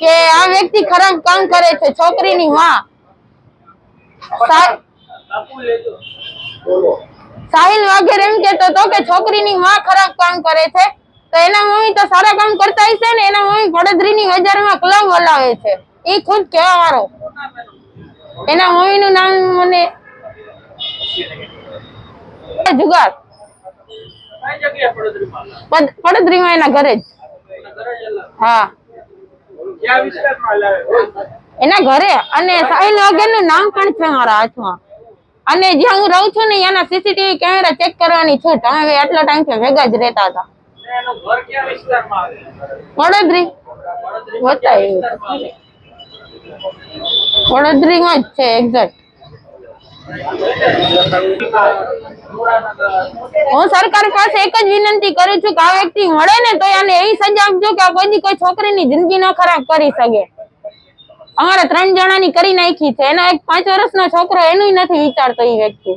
કે આ વ્યક્તિ ખરાબ કામ કરે છે છોકરીની માં. સાહિલ વાઘેર એમ કેતો હતો કે છોકરીની માં ખરાબ કામ કરે છે. તો એના મમ્મી તો સારા કામ કરતા હશે ને એના મમ્મી પડદરીની બજારમાં ક્લબ હલાવે છે. એ ખુદ કહેવા વાળો. એના મમ્મી નું નામ મને જુગાર. પડદરીમાં એના ઘરે જ. હા. એના ઘરે અને સાહિલ વગેરેનું નામ પણ છે મારા હાથમાં. અને જ્યાં હું રહું છું ને એના સીસીટીવી કેમેરા ચેક કરવાની છૂટ અમે આટલા ટાઈમથી ભેગા જ રહેતા હતા. વડોદરી. વડોદરી વડોદરીમાં જ છે એક્ઝેક્ટ હું સરકાર પાસે એક જ વિનંતી કરું છું કે આ વ્યક્તિ મળે ને તો એને એવી સજા આપજો કે કોઈ કોઈ છોકરીની જિંદગી ન ખરાબ કરી શકે. અમારે ત્રણ જણાની કરી નાખી છે. એનો એક પાંચ વર્ષનો છોકરો એનું નથી વિચારતો એ વ્યક્તિ.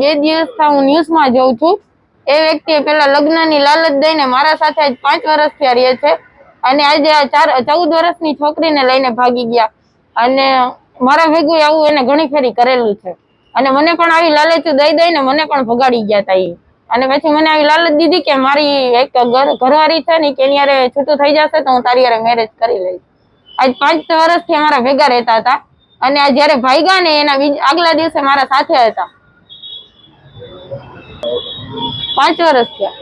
બે દિવસથી હું ન્યૂઝમાં જોઉં છું. એ વ્યક્તિએ પેલા લગ્નની લાલચ દઈને મારા સાથે પાંચ વર્ષથી રહે છે. અને આજે ચાર, ચૌદ વર્ષની છોકરીને લઈને ભાગી ગયા. અને મારા ભેગું આવું એને ઘણી ફેરી કરેલું છે. અને મને પણ આવી લાલચ દઈ દઈને મને પણ ભગાડી ગયા તા એ અને પછી મને આવી લાલચ દીધી કે મારી એક ઘર, ઘરવાળી છે ને, કે એની છૂટું થઈ જશે તો હું તારી યારે મેરેજ કરી લઈશ. આજ પાંચ વર્ષથી અમારા ભેગા રહેતા હતા. અને આ જયારે ભાગ્યા ને એના આગલા દિવસે મારા સાથે હતા. પાંચ વર્ષ થયા.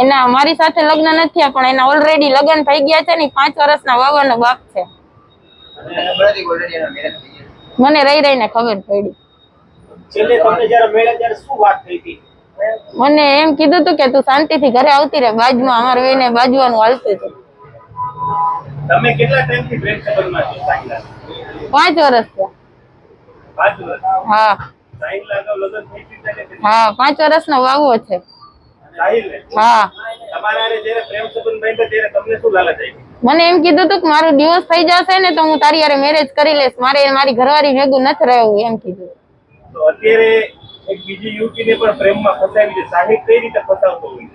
એના મારી સાથે લગ્ન નથી પણ એના ઓલરેડી લગ્ન થઈ ગયા છે ને પાંચ વર્ષના વાવાનો બાપ છે. મને રહી રહીને ખબર પડી. મને એમ કીધું તું કે તું શાંતિથી ઘરે આવતી રે બાજુમાં અમારે વહીને બાજવાનું હાલતું હતું તમે કેટલા ટાઈમથી પ્રેમ સંબંધમાં છો? સાહિલા પાંચ વર્ષ થયા. પાંચ વર્ષ? હા. લગ્ન થઈ છે હા વર્ષનો વાવો છે. સાહિલ? હા. મને એમ કીધું તું કે મારું ડિવોર્સ થઈ જશે ને તો હું તારી યારે મેરેજ કરી લઈશ. મારે મારી ઘરવાળી ભેગું નથી રહેવું એમ કીધું. તો અત્યારે એક બીજી યુવતીને પણ પ્રેમમાં ફસાવી છે. સાહેબ કઈ રીતે ફસાવતો હોય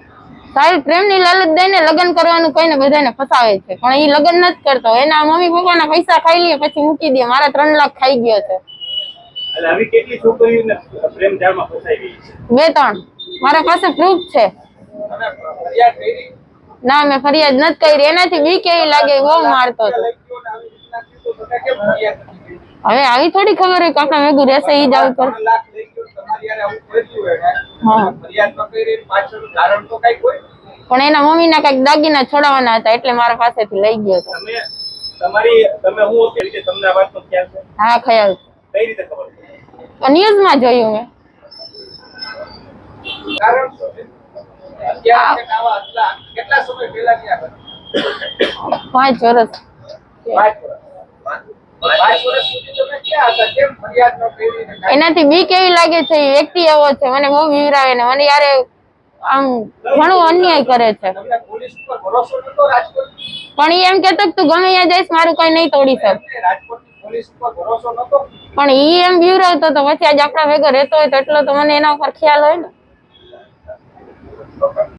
સાહેબ પ્રેમની લાલચ દઈને લગ્ન કરવાનું કહીને બધાને ફસાવે છે. પણ એ લગ્ન નથી કરતો. એના મમ્મી પપ્પાના પૈસા ખાઈ લે પછી મૂકી દે. મારા ત્રણ લાખ ખાઈ ગયો છે. બે ત્રણ. મારા પાસે પ્રૂફ છે. ના મેં ફરિયાદ નથી કરી. એનાથી બીક એવી લાગે બહુ મારતો હતો. હવે આવી થોડી ખબર હોય કાકા ભેગું રહેશે ઈ જ આવું કર પણ એના મમ્મીના કંઈક દાગીના છોડાવવાના હતા એટલે મારા પાસેથી લઈ ગયો હતો. તમે તમારી તમે હું હતી? તમને આ વાતનો ખ્યાલ છે? હા ખ્યાલ છે. કઈ રીતે ખબર? ન્યૂઝમાં જોયું મેં. કારણ શું છે? અત્યારે છે કે આવા આટલા કેટલા સમય પહેલા ની પાંચ વર્ષ? એનાથી બીક એવી લાગે છે વ્યક્તિ એવો છે મને બહુ વિવરાવે ને મને યારે આમ ઘણું અન્યાય કરે છે. પણ એ એમ કેતો કે તું ગમે ત્યાં જઈશ મારું કઈ નહીં તોડી શક. પણ ઈ એમ બીવરાવતો તો પછી આજે આપણા ભેગો રહેતો હોય તો એટલો તો મને એના ઉપર ખ્યાલ હોય ને.